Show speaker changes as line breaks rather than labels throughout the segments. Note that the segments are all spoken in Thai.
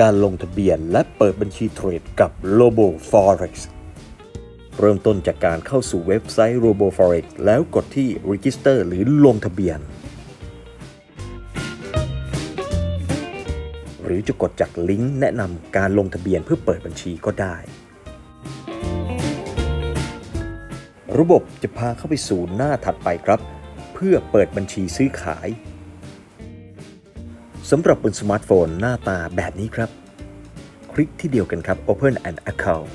การลงทะเบียนและเปิดบัญชีเทรดกับ Robo Forex เริ่มต้นจากการเข้าสู่เว็บไซต์ Robo Forex แล้วกดที่ Register หรือลงทะเบียน หรือจะกดจากลิงก์แนะนำการลงทะเบียนเพื่อเปิดบัญชีก็ได้ ระบบจะพาเข้าไปสู่หน้าถัดไปครับ เพื่อเปิดบัญชีซื้อขาย สำหรับบนสมาร์ทโฟนหน้าตาแบบนี้ครับ คลิกที่เดียวกันครับ Open an account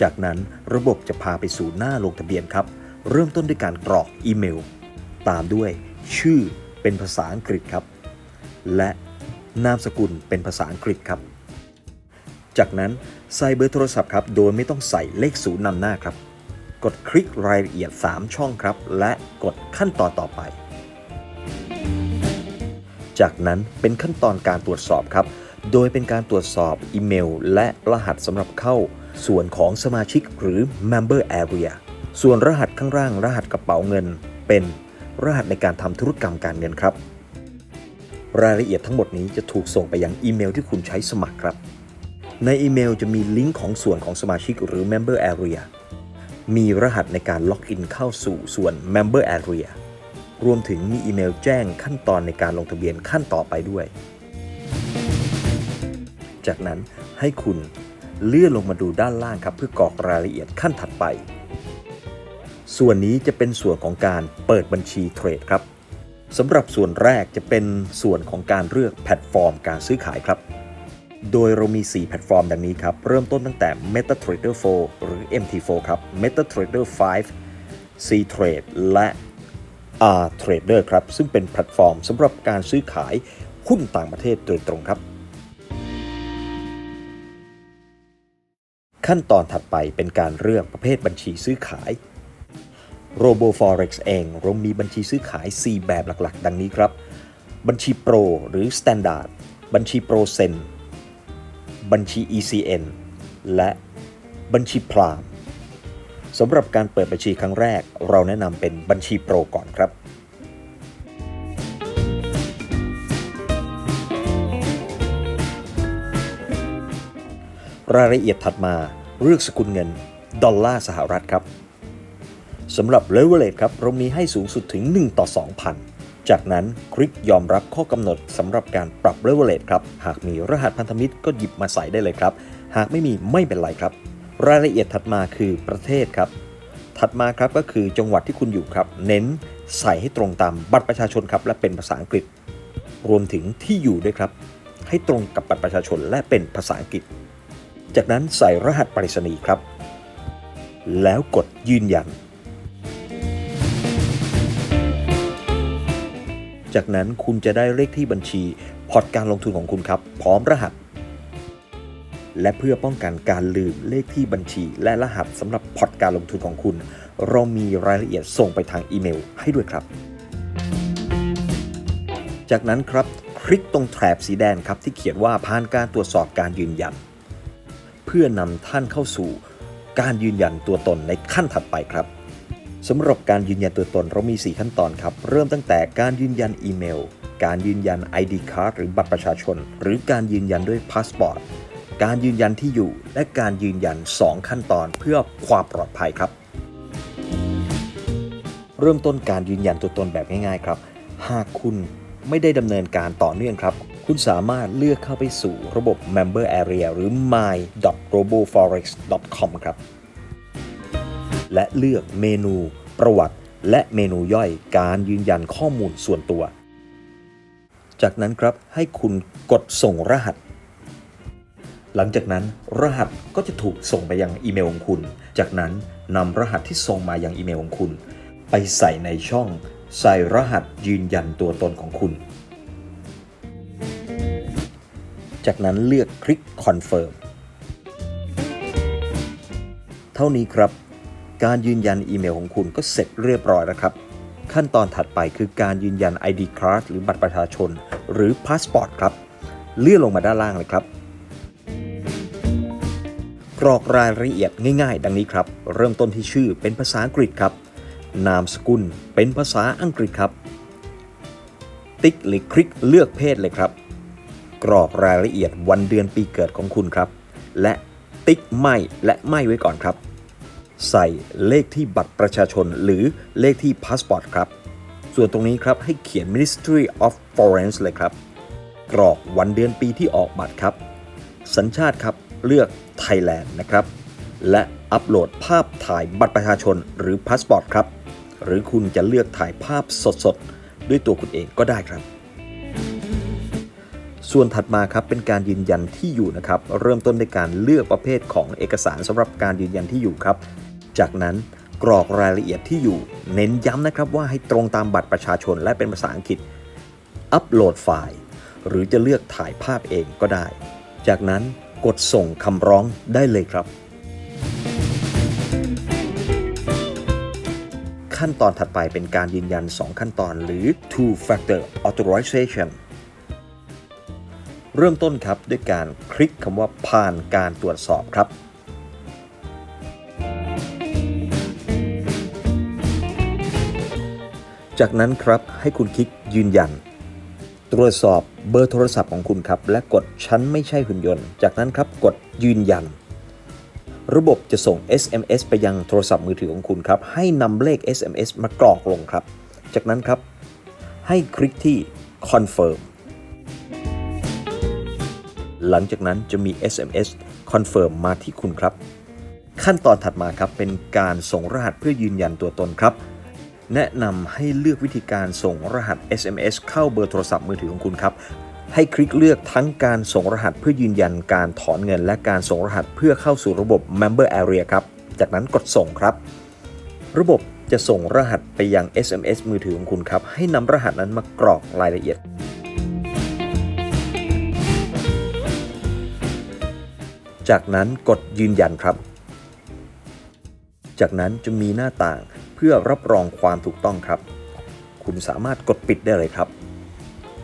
จากนั้นระบบจะพาไปสู่หน้าลงทะเบียนครับ เริ่มต้นด้วยการกรอกอีเมล ตามด้วยชื่อเป็นภาษาอังกฤษครับ และนามสกุลเป็นภาษาอังกฤษครับ จากนั้นใส่เบอร์โทรศัพท์ครับ โดยไม่ต้องใส่เลขศูนย์นำหน้าครับ กดคลิกรายละเอียด 3 ช่องครับ และกดขั้นตอนต่อไป จากนั้นเป็นขั้นตอนการตรวจสอบครับ โดยเป็นการตรวจสอบอีเมล และรหัสสำหรับเข้า ส่วนของสมาชิกหรือ Member Area ส่วนรหัสข้างล่างรหัสกระเป๋าเงิน เป็นรหัสในการทำธุรกรรมการเงินครับ รายละเอียดทั้งหมดนี้จะถูกส่งไปยังอีเมลที่คุณใช้สมัครครับ ในอีเมลจะมีลิงก์ของส่วนของสมาชิกหรือ Member Area มีรหัสในการล็อกอินเข้าสู่ส่วน Member Area รวมถึงมีอีเมลแจ้งขั้นตอนในการลงทะเบียนขั้นต่อไปด้วย จากนั้นให้คุณเลื่อนลงมาดูด้านล่างครับ เพื่อกรอกรายละเอียดขั้นถัดไป ส่วนนี้จะเป็นส่วนของการเปิดบัญชีเทรดครับสำหรับส่วนแรกจะเป็นส่วนของการเลือกแพลตฟอร์มการซื้อขายครับ โดยเรามี 4 แพลตฟอร์มดังนี้ครับ เริ่มต้นตั้งแต่ MetaTrader 4 หรือ MT4 ครับ MetaTrader 5 C-Trade และ R Trader ครับ ซึ่งเป็นแพลตฟอร์มสำหรับการซื้อขายหุ้นต่างประเทศโดยตรงครับ ขั้นตอนถัดไปเป็นการเลือกประเภทบัญชีซื้อขาย Robo Forex เองเรามีบัญชีซื้อขาย 4 แบบหลักๆ ดังนี้ครับ บัญชีโปรหรือ Standard บัญชีโปรเซนบัญชี ECN และบัญชีพราม สำหรับการเปิดบัญชีครั้งแรก เราแนะนำเป็นบัญชีโปรก่อนครับ รายละเอียดถัดมาเลือกสกุลเงิน ดอลลาร์สหรัฐครับสำหรับ Leverage ครับเรามีให้สูงสุดถึง 1 ต่อ 2,000 จากนั้นคลิกยอมรับข้อกำหนดสำหรับการปรับ Leverage ครับ หากมีรหัสพันธมิตรก็หยิบมาใส่ได้เลยครับ หากไม่มีไม่เป็นไรครับ รายละเอียดถัดมาคือประเทศครับ ถัดมาครับก็คือจังหวัดที่คุณอยู่ครับ เน้นใส่ให้ตรงตามบัตรประชาชนครับและเป็นภาษาอังกฤษ รวมถึงที่อยู่ด้วยครับ ให้ตรงกับบัตรประชาชนและเป็นภาษาอังกฤษ จากนั้นใส่รหัสไปรษณีย์ครับ แล้วกดยืนยัน จากนั้นคุณจะได้เลขที่บัญชีพอร์ตการลงทุนของคุณครับ พร้อมรหัส และเพื่อป้องกันการลืมเลขที่บัญชี และรหัสสำหรับพอร์ตการลงทุนของคุณ เรามีรายละเอียดส่งไปทางอีเมลให้ด้วยครับ จากนั้นครับคลิกตรงแถบสีแดงครับที่เขียนว่าผ่านการตรวจสอบการยืนยัน เพื่อนำท่านเข้าสู่การยืนยันตัวตนในขั้นถัดไปครับสำหรับการยืนยันตัวตนเรามี 4 ขั้นตอนครับ เริ่มตั้งแต่การยืนยันอีเมล การยืนยัน ID card หรือบัตรประชาชน หรือการยืนยันด้วยพาสปอร์ต การยืนยันที่อยู่ และการยืนยัน 2 ขั้นตอนเพื่อความปลอดภัยครับ เริ่มต้นการยืนยันตัวตนแบบง่ายๆครับ หากคุณไม่ได้ดำเนินการต่อเนื่องครับ คุณสามารถเลือกเข้าไปสู่ระบบ Member Area หรือ my.roboforex.com ครับ และเลือกเมนู ประวัติ และเมนูย่อยการยืนยันข้อมูลส่วนตัว จากนั้นครับให้คุณกดส่งรหัส หลังจากนั้นรหัสก็จะถูกส่งไปยังอีเมลของคุณ จากนั้นนำรหัสที่ส่งมายังอีเมลของคุณ ไปใส่ในช่อง ใส่รหัสยืนยันตัวตนของคุณ จากนั้นเลือกคลิก Confirm เท่านี้ครับ การยืนยันอีเมลของคุณก็เสร็จเรียบร้อยแล้วครับ ขั้นตอนถัดไปคือการยืนยัน ID card หรือบัตรประชาชน หรือพาสปอร์ตครับ เลื่อนลงมาด้านล่างเลยครับ กรอกรายละเอียดง่ายๆ ดังนี้ครับ เริ่มต้นที่ชื่อเป็นภาษาอังกฤษครับ นามสกุลเป็นภาษาอังกฤษครับ ติ๊กหรือคลิกเลือกเพศเลยครับ กรอกรายละเอียดวันเดือนปีเกิดของคุณครับ และติ๊กไม่และไม่ไว้ก่อนครับ ใส่เลขที่บัตรประชาชนหรือเลขที่พาสปอร์ตครับ ส่วนตรงนี้ครับให้เขียน Ministry of Foreign เลยครับ กรอกวันเดือนปีที่ออกบัตรครับ สัญชาติครับ เลือก Thailand นะครับ และอัปโหลดภาพถ่ายบัตรประชาชนหรือพาสปอร์ตครับ หรือคุณจะเลือกถ่ายภาพสดๆ ด้วยตัวคุณเองก็ได้ครับ ส่วนถัดมาครับเป็นการยืนยันที่อยู่นะครับ เริ่มต้นด้วยการเลือกประเภทของเอกสารสำหรับการยืนยันที่อยู่ครับ จากนั้นกรอกรายละเอียดที่อยู่ เน้นย้ำนะครับว่าให้ตรงตามบัตรประชาชนและเป็นภาษาอังกฤษ อัปโหลดไฟล์ หรือจะเลือกถ่ายภาพเองก็ได้ จากนั้น กดส่งคำร้องได้เลยครับ ขั้นตอนถัดไปเป็นการยืนยัน 2 ขั้นตอนหรือ two factor authorization เริ่มต้นครับด้วยการคลิกคำว่าผ่านการตรวจสอบครับจากนั้นครับให้คุณคลิกยืนยัน ตรวจสอบเบอร์โทรศัพท์ของคุณครับ และกดฉันไม่ใช่หุ่นยนต์ จากนั้นครับกดยืนยัน ระบบจะส่ง SMS ไปยังโทรศัพท์มือถือของคุณครับ ให้นำเลข SMS มากรอกลงครับ จากนั้นครับ ให้คลิกที่ confirm หลังจากนั้นจะมี SMS confirm มาที่คุณครับ ขั้นตอนถัดมาครับเป็นการส่งรหัสเพื่อยืนยันตัวตนครับ แนะนำให้เลือกวิธีการส่งรหัส SMS เข้าเบอร์โทรศัพท์มือถือของคุณครับ ให้คลิกเลือกทั้งการส่งรหัสเพื่อยืนยันการถอนเงิน และการส่งรหัสเพื่อเข้าสู่ระบบ Member Area ครับ จากนั้นกดส่งครับ ระบบจะส่งรหัสไปยัง SMS มือถือของคุณครับ ให้นำรหัสนั้นมากรอกรายละเอียดจากนั้นกดยืนยันครับ จากนั้นจะมีหน้าต่าง เพื่อรับรองความถูกต้องครับ คุณสามารถกดปิดได้เลยครับ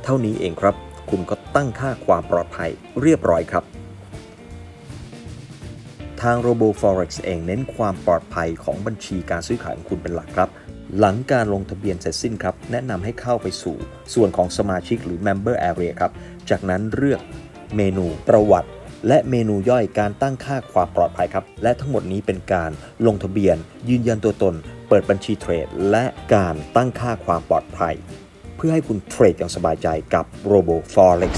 เท่านี้เองครับ คุณก็ตั้งค่าความปลอดภัยเรียบร้อยครับ ทาง Robo Forex เองเน้นความปลอดภัยของบัญชีการซื้อขายของคุณเป็นหลักครับ หลังการลงทะเบียนเสร็จสิ้นครับ แนะนำให้เข้าไปสู่ ส่วนของสมาชิกหรือ Member Area ครับ จากนั้นเลือกเมนูประวัติ และเมนูย่อยการตั้งค่าความปลอดภัยครับ และทั้งหมดนี้เป็นการลงทะเบียน ยืนยันตัวตน เปิดบัญชีเทรด และการตั้งค่าความปลอดภัย เพื่อให้คุณเทรดอย่างสบายใจกับ Robo Forex